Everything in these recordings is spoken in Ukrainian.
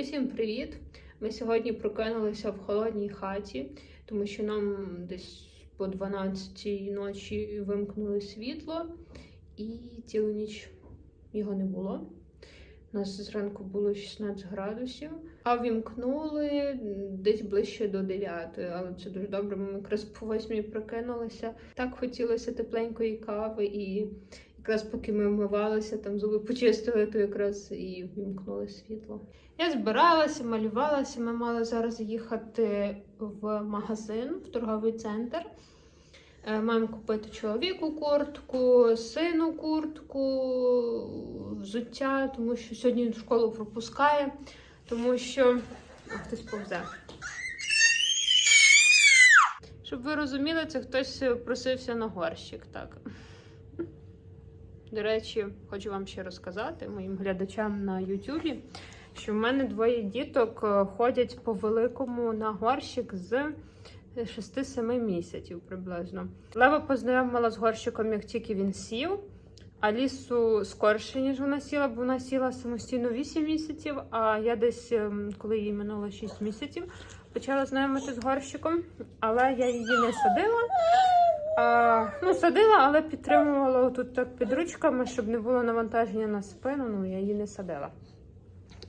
Усім привіт! Ми сьогодні прокинулися в холодній хаті, тому що нам десь по 12 ночі вимкнули світло, і цілу ніч його не було. У нас зранку було 16 градусів, а вімкнули десь ближче до 9, але це дуже добре. Ми якраз по 8 прокинулися. Так хотілося тепленької кави, і якраз поки ми вмивалися, там зуби почистили, то якраз і вімкнули світло. Я збиралася, малювалася. Ми мали зараз їхати в магазин, в торговий центр. Е, Маємо купити чоловіку куртку, сину куртку, взуття, тому що сьогодні він школу пропускає, тому що А, хтось повзе. Щоб ви розуміли, це хтось просився на горщик. Так. До речі, хочу вам ще розказати моїм глядачам на Ютубі, що в мене двоє діток е, ходять по великому на горщик з 6-7 місяців приблизно. Лева познайомила з горщиком, як тільки він сів. Алісу скорше, ніж вона сіла, бо вона сіла самостійно 8 місяців, а я десь, ем, коли їй минуло 6 місяців, почала знайомити з горщиком, але я її не садила. Ну, садила, але підтримувала тут так під ручками, щоб не було навантаження на спину. Ну, я її не садила.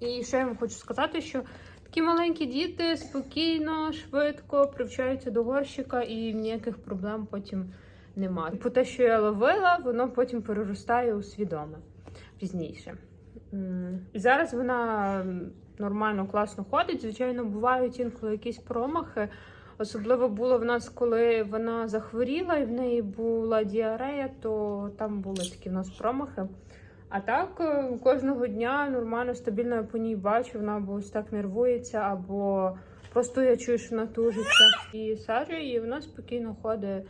І що я вам хочу сказати, що такі маленькі діти спокійно, швидко привчаються до горщика і ніяких проблем потім немає. По те, що я ловила, воно потім переростає у свідоме пізніше. І зараз вона нормально, класно ходить. Звичайно, бувають інколи якісь промахи. Особливо було в нас, коли вона захворіла і в неї була діарея, то там були такі в нас промахи. А так е, кожного дня нормально, стабільно я по ній бачу, вона або ось так нервується, або просто я чую, що вона тужиться. І саджую, і вона спокійно ходить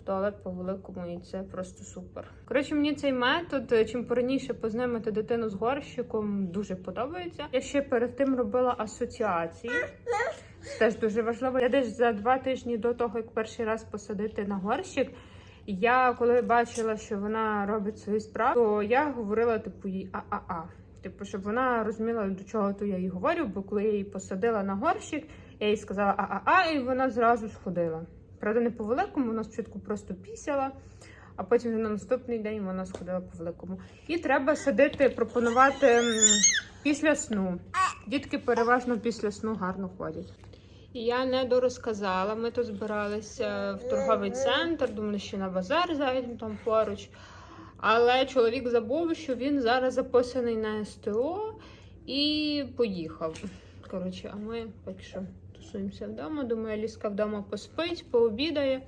в туалет по великому, і це просто супер. Коротше, мені цей метод, е, чим пораніше познайомити дитину з горщиком, дуже подобається. Я ще перед тим робила асоціації. Це теж дуже важливо. Я десь за два тижні до того, як перший раз посадити на горщик. Я коли бачила, що вона робить свої справи, то я говорила типу їй а-а-а. Типу, щоб вона розуміла, до чого то я їй говорю, бо коли я її посадила на горщик, я їй сказала а-а-а, і вона зразу сходила. Правда, не по великому, вона спочатку просто пісяла, а потім на наступний день вона сходила по великому. І треба садити, пропонувати після сну. Дітки переважно після сну гарно ходять. Я не дорозказала. Ми тут збиралися в торговий центр, думали, що на базар зайдемо там поруч. Але чоловік забув, що він зараз записаний на СТО і поїхав. Коротше, а ми поки що тусуємося вдома. Думаю, Ліска вдома поспить, пообідає,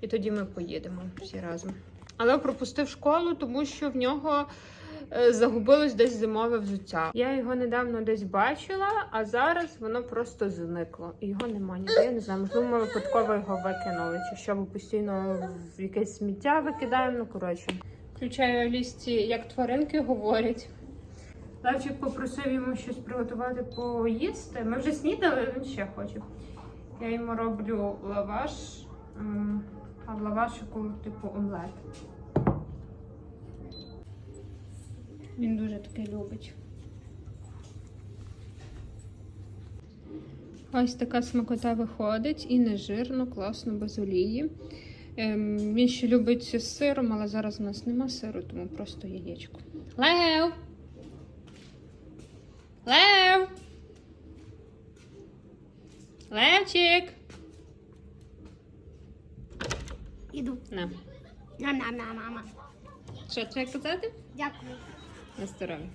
і тоді ми поїдемо всі разом. Але пропустив школу, тому що в нього загубилось десь зимове взуття. Я його недавно десь бачила, а зараз воно просто зникло. Його немає ніде. Я не знаю, можливо, ми випадково його викинули. Чи що ми постійно в якесь сміття викидаємо. Ну коротше. Включаю лісті, як тваринки говорять. Левчик попросив йому щось приготувати поїсти. Ми вже снідали, він ще хоче. Я йому роблю лаваш, а в лавашику типу омлет. Він дуже таке любить. Ось така смакота виходить і не жирно, класно, без олії. Ем, він ще любить з сиром, але зараз у нас нема сиру, тому просто яєчко. Лев! Лев! Левчик! Іду. На. На-на-на-на-на. Що треба казати? Дякую. На здоров'я.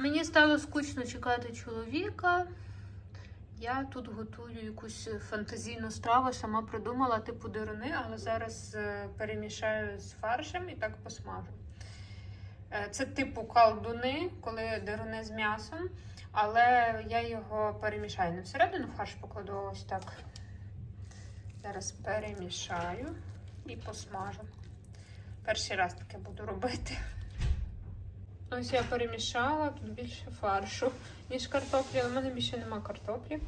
Мені стало скучно чекати чоловіка. Я тут готую якусь фантазійну страву, сама придумала типу дируни, але зараз е, перемішаю з фаршем і так посмажу. Е, Це типу колдуни, коли дируни з м'ясом, але я його перемішаю. Не всередину фарш покладу ось так. Зараз перемішаю і посмажу. Перший раз таке буду робити. Ось я перемішала, тут більше фаршу, ніж картоплі, але в мене більше нема картоплі.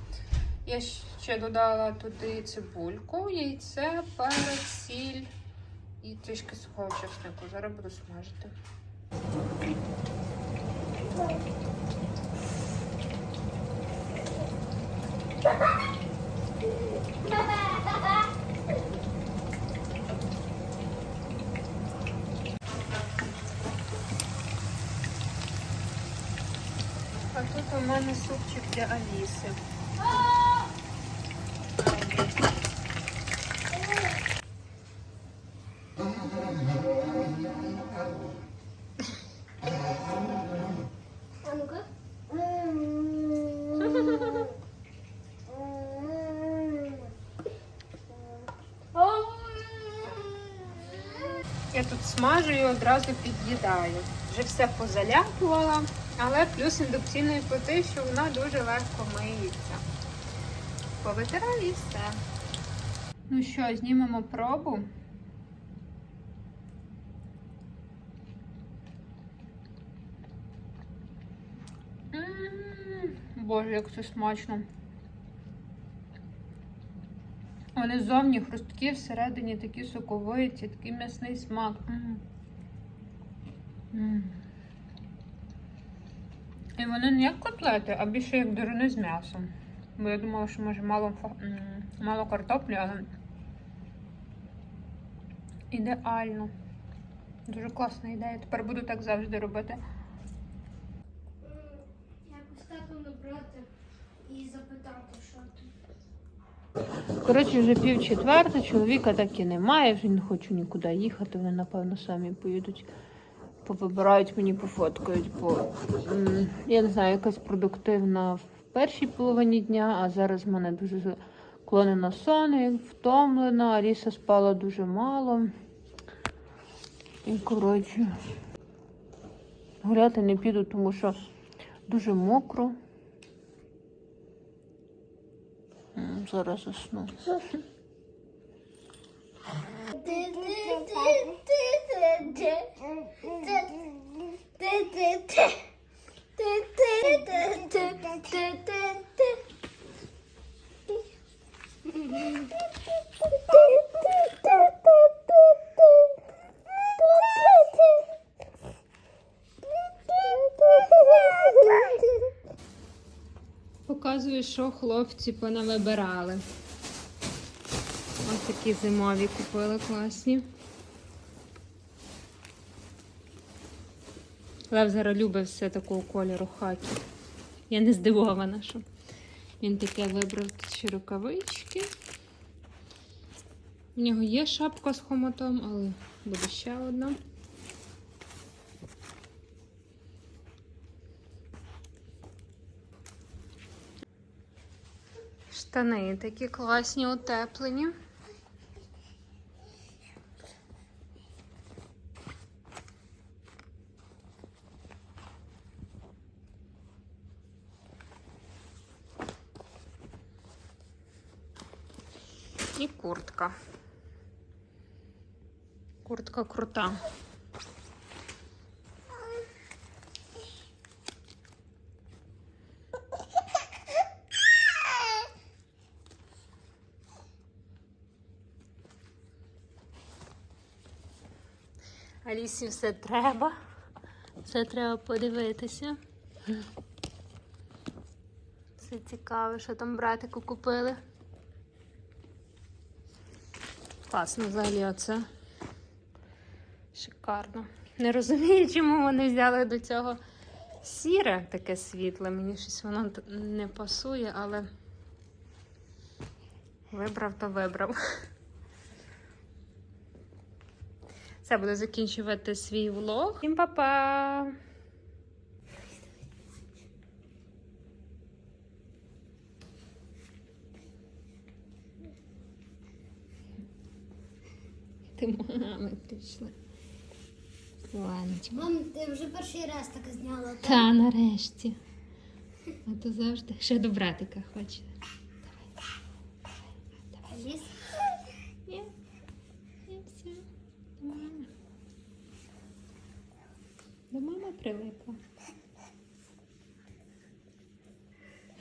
Я ще додала туди цибульку, яйце, перець, сіль і трішки сухого чеснику. Зараз буду смажити. А тут у мене супчик для Аліси. Я тут смажу і одразу під'їдаю. Вже все позаляпувала, але плюс індукційної плити, що вона дуже легко миється. Повитираю і все. Ну що, знімемо пробу. Боже, як це смачно. Вони ззовні хрусткі, всередині такі соковиті, такий м'ясний смак. М. М. І вони не як котлети, а більше як дируни з м'ясом. Бо я думала, що може мало, мало картоплі, але ідеально. Дуже класна ідея. Тепер буду так завжди робити. Якось тату набрати і запитати, що тут. Коротше, вже пів четверта, чоловіка так і немає, вже не хочу нікуди їхати. Вони, напевно, самі поїдуть, повибирають мені, пофоткають, бо я не знаю, якась продуктивна в першій половині дня, а зараз в мене дуже клонена сон, втомлена, Аліса спала дуже мало. І коротше, гуляти не піду, тому що дуже мокро. Зараз засну. Показую, що хлопці понавибирали. Ось такі зимові купили класні. Лев зараз любить все такого кольору хакі. Я не здивована, що він таке вибрав ще рукавички. У нього є шапка з хомутом, але буде ще одна. Штани такі класні, утеплені. І куртка. Куртка крута. Алісі все треба. Все треба подивитися. Все цікаве, що там братику купили. Класно взагалі оце. Шикарно. Не розумію, чому вони взяли до цього сіре таке світле. Мені щось воно не пасує, але вибрав то вибрав. Все, буду закінчувати свій влог. Всім па-па! Мами прийшла. Сланечко. Мам, ти вже перший раз таке зняла. так? Та нарешті. А то завжди ще до братика хоче. Аліс? Ні. Ні, все. До мами. До мами прилипла.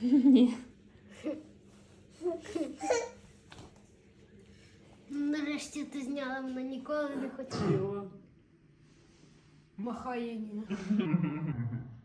Ні. Нарешті ти зняла, мене ніколи не хотіла. Махає Ніна.